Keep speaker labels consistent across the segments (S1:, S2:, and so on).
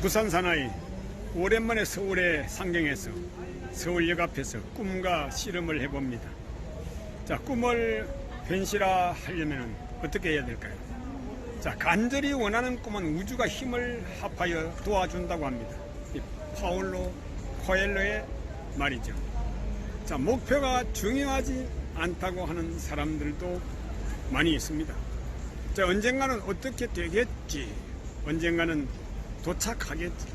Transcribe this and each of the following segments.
S1: 부산 사나이 오랜만에 서울의 상경에서 서울역 앞에서 꿈과 씨름을 해봅니다. 자, 꿈을 현실화 하려면 어떻게 해야 될까요? 자, 간절히 원하는 꿈은 우주가 힘을 합하여 도와준다고 합니다. 이 파울로 코엘로의 말이죠. 자, 목표가 중요하지 않다고 하는 사람들도 많이 있습니다. 자, 언젠가는 어떻게 되겠지. 언젠가는 도착하겠지.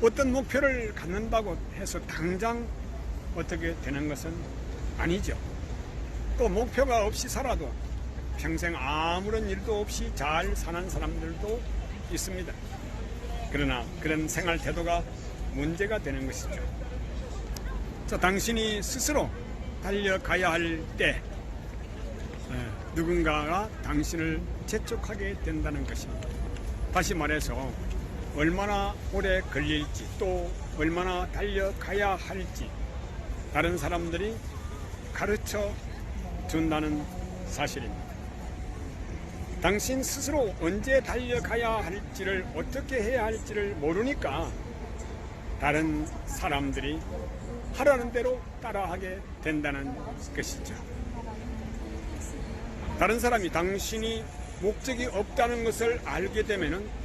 S1: 어떤 목표를 갖는다고 해서 당장 어떻게 되는 것은 아니죠. 또 목표가 없이 살아도 평생 아무런 일도 없이 잘 사는 사람들도 있습니다. 그러나 그런 생활 태도가 문제가 되는 것이죠. 자, 당신이 스스로 달려가야 할 때 누군가가 당신을 재촉하게 된다는 것입니다. 다시 말해서 얼마나 오래 걸릴지 또 얼마나 달려가야 할지 다른 사람들이 가르쳐 준다는 사실입니다. 당신 스스로 언제 달려가야 할지를 어떻게 해야 할지를 모르니까 다른 사람들이 하라는 대로 따라하게 된다는 것이죠. 다른 사람이 당신이 목적이 없다는 것을 알게 되면은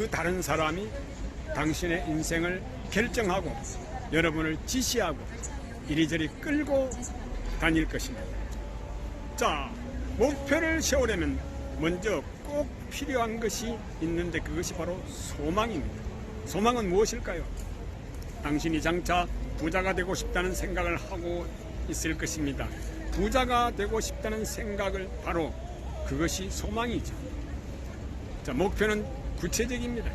S1: 그 다른 사람이 당신의 인생을 결정하고 여러분을 지시하고 이리저리 끌고 다닐 것입니다. 자, 목표를 세우려면 먼저 꼭 필요한 것이 있는데 그것이 바로 소망입니다. 소망은 무엇일까요? 당신이 장차 부자가 되고 싶다는 생각을 하고 있을 것입니다. 부자가 되고 싶다는 생각을 바로 그것이 소망이죠. 자, 목표는 구체적입니다.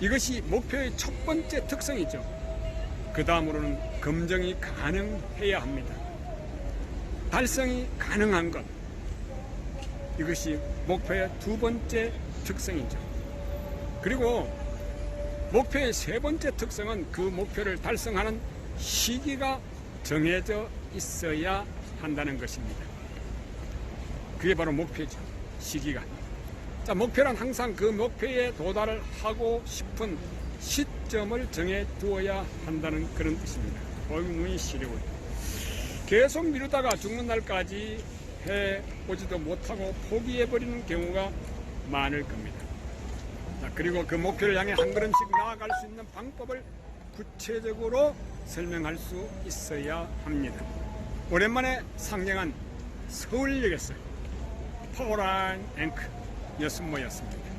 S1: 이것이 목표의 첫 번째 특성이죠. 그 다음으로는 검증이 가능해야 합니다. 달성이 가능한 것. 이것이 목표의 두 번째 특성이죠. 그리고 목표의 세 번째 특성은 그 목표를 달성하는 시기가 정해져 있어야 한다는 것입니다. 그게 바로 목표죠. 시기가. 자, 목표란 항상 그 목표에 도달을 하고 싶은 시점을 정해 두어야 한다는 그런 뜻입니다. 눈이 시려워요. 계속 미루다가 죽는 날까지 해 보지도 못하고 포기해버리는 경우가 많을 겁니다. 자, 그리고 그 목표를 향해 한 걸음씩 나아갈 수 있는 방법을 구체적으로 설명할 수 있어야 합니다. 오랜만에 상경한 서울역에서 파워란 앵크 여순모였습니다.